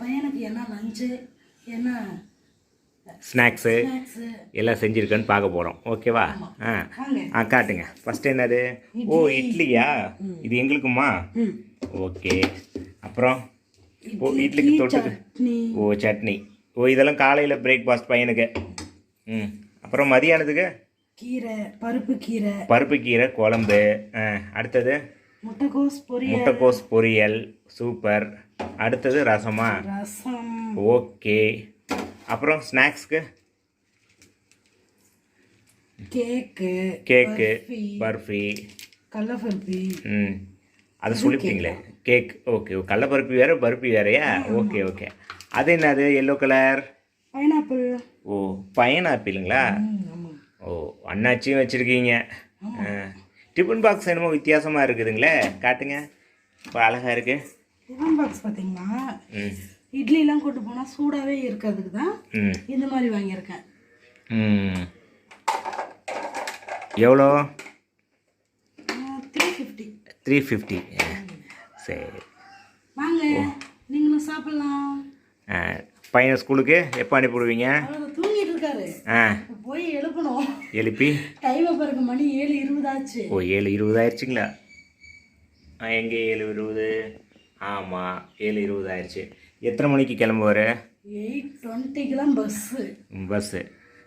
பையனுக்கு என்ன லஞ்சு என்ன ஸ்நாக்ஸு எல்லாம் செஞ்சுருக்கேன்னு பார்க்க போகிறோம் ஓகேவா ஆ. ஆ காட்டுங்க. ஃபஸ்ட் என்னது? ஓ இட்லியா? இது எங்களுக்குமா? ஓகே அப்புறம்? ஓ இட்லிக்கு தொட்டுக்கு ஓ சட்னி. ஓ இதெல்லாம் காலையில் பிரேக்ஃபாஸ்ட் பையனுக்கு. ம். அப்புறம் மதியானத்துக்கு? கீரை பருப்பு கீரை. பருப்பு கீரை குழம்பு. ஆ அடுத்தது? முட்டைக்கோஸ் பொரியல். முட்டைக்கோஸ் பொரியல் சூப்பர். அடுத்தது ரசமா? ரசம். ஓகே. அப்புறம் ஸ்நாக்ஸ்க்கு? கேக்கு கேக்கு பர்ஃபி, பர்ஃபி. கடலப்பருப்பி ம். அதை சொல்லிட்டீங்களே கேக் ஓகே. கடலப்பருப்பி வேறு பருப்பி வேறையா? Okay okay. அது என்னது? Yellow colour pineapple. ஓ பைனாப்பிளுங்களா? ஓ அண்ணாச்சியும் வச்சுருக்கீங்க. டிஃபன் பாக்ஸ் என்னமோ வித்தியாசமாக இருக்குதுங்களே காட்டுங்க. இப்போ அழகாக இருக்கு. டிஃபன் பாக்ஸ் பார்த்தீங்கன்னா இட்லிலாம் கொண்டு போனால் சூடாகவே இருக்கிறதுக்கு தான் இந்த மாதிரி வாங்கியிருக்கேன். எவ்வளோ? த்ரீ ஃபிஃப்டி த்ரீ ஃபிஃப்டி சரி. வாங்க நீங்களும் சாப்பிடலாம். பையனை ஸ்கூலுக்கு எப்போ அனுப்பிவிடுவீங்க? தூங்கிட்டு இருக்காரு. ஆ. போய் எழுப்பணும். எழுப்பி. டைமை இருபதாச்சு ஓ ஏழு இருபது ஆயிடுச்சுங்களா? ஆ எங்கே? ஏழு இருபது. ஆமாம் ஏழு இருபது ஆயிடுச்சு. எத்தனை மணிக்கு கிளம்புவார்? எயிட் டுவெண்ட்டிக்கெல்லாம் பஸ்ஸு. பஸ்ஸு.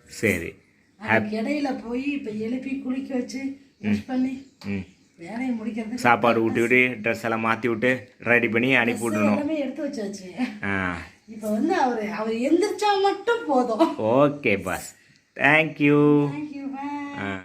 சரி. அதுக்கு இடையில போய் இப்போ எழுப்பி குளிக்க வச்சு ப்ரெஷ் பண்ணி ம். வேலையை முடிக்கிறது சாப்பாடு ஊட்டி விட்டு ட்ரெஸ் எல்லாம் மாற்றி விட்டு ரெடி பண்ணி அனுப்பி விடணும் எல்லாமே எடுத்து வச்சாச்சு. ஆ. இப்போ வந்து அவர் அவர் எந்திரிச்சா மட்டும் போதும். Okay boss thank you thank you bye